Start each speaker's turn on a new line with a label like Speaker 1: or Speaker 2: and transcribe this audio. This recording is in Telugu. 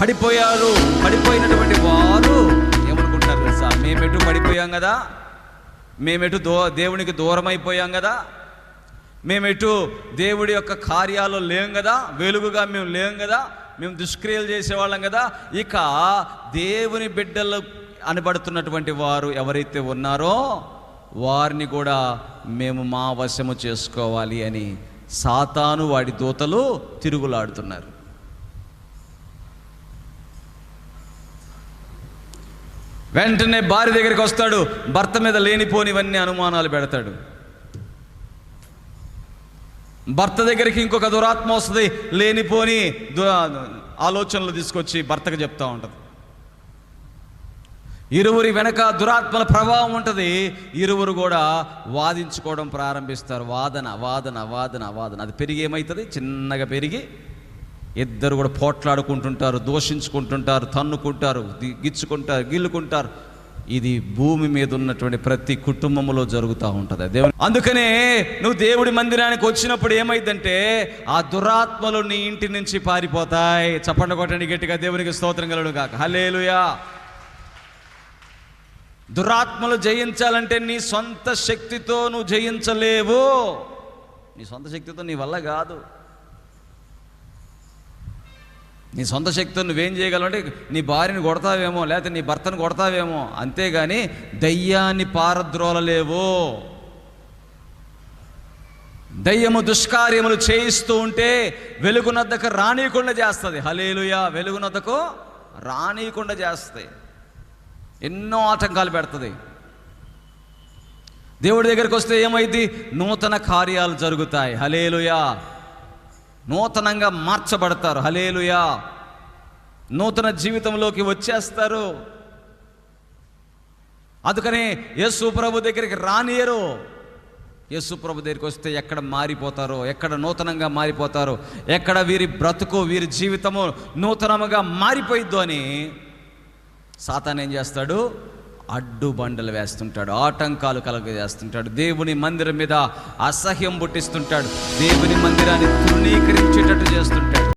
Speaker 1: పడిపోయారు. పడిపోయినటువంటి వారు ఏమనుకుంటున్నారు తెలుసా? మేమెటు పడిపోయాం కదా? మేమెటు దో దేవునికి దూరం అయిపోయాం కదా మేమెటు దేవుడి యొక్క కార్యాలు లేం కదా? వెలుగుగా మేము లేం కదా? మేము దుష్క్రియలు చేసేవాళ్ళం కదా? ఇక దేవుని బిడ్డలు అనబడుతున్నటువంటి వారు ఎవరైతే ఉన్నారో వారిని కూడా మేము మా వశము చేసుకోవాలి అని సాతాను వాడి దూతలు తిరుగులాడుతున్నారు. వెంటనే భార్య దగ్గరికి వస్తాడు. భర్త మీద లేనిపోనివన్నీ అనుమానాలు పెడతాడు. భర్త దగ్గరికి ఇంకొక దురాత్మ వస్తుంది. లేనిపోని దురా ఆలోచనలు తీసుకొచ్చి భర్తకు చెప్తా ఉంటుంది. ఇరువురి వెనక దురాత్మల ప్రభావం ఉంటుంది. ఇరువురు కూడా వాదించుకోవడం ప్రారంభిస్తారు. వాదన వాదన వాదన వాదన. అది పెరిగి ఏమవుతుంది చిన్నగా పెరిగి ఇద్దరు కూడా పోట్లాడుకుంటుంటారు దోషించుకుంటుంటారు తన్నుకుంటారు గిచ్చుకుంటారు గిల్లుకుంటారు. ఇది భూమి మీద ఉన్నటువంటి ప్రతి కుటుంబంలో జరుగుతూ ఉంటుంది. దేవుని అందుకనే నువ్వు దేవుడి మందిరానికి వచ్చినప్పుడు ఏమైందంటే ఆ దురాత్మలు నీ ఇంటి నుంచి పారిపోతాయి. చప్పండి కొట్టండి గట్టిగా దేవునికి స్తోత్రం కలడు కాక హలేలుయా దురాత్మలు జయించాలంటే నీ సొంత శక్తితో నువ్వు జయించలేవు. నీ సొంత శక్తితో నీ వల్ల కాదు. నీ సొంత శక్తితో నువ్వేం చేయగలవు అంటే నీ భార్యని కొడతావేమో లేకపోతే నీ భర్తను కొడతావేమో అంతేగాని దయ్యాన్ని పారద్రోలలేవు. దయ్యము దుష్కార్యములు చేయిస్తూ ఉంటే వెలుగునద్దకు రానియకుండా చేస్తుంది. హలేలుయా వెలుగునద్దకు రానియకుండా చేస్తుంది. ఎన్నో ఆటంకాలు పెడుతుంది. దేవుడి దగ్గరికి వస్తే ఏమైంది నూతన కార్యాలు జరుగుతాయి. హలేలుయా నూతనంగా మార్చబడతారు. హలేలుయా నూతన జీవితంలోకి వచ్చేస్తారు. అందుకనే యేసు ప్రభు దగ్గరికి రానియరు. యేసు ప్రభు దగ్గరికి వస్తే ఎక్కడ మారిపోతారో ఎక్కడ నూతనంగా మారిపోతారో ఎక్కడ వీరి బ్రతుకు వీరి జీవితము నూతనముగా మారిపోయిద్దు అని సాతాన్ ఏం చేస్తాడు? అడ్డుబండలు వేస్తుంటాడు ఆటంకాలు కలగజేస్తుంటాడు దేవుని మందిరం మీద అసహ్యం పుట్టిస్తుంటాడు దేవుని మందిరాన్ని తృణీకరించేటట్టు చేస్తుంటాడు.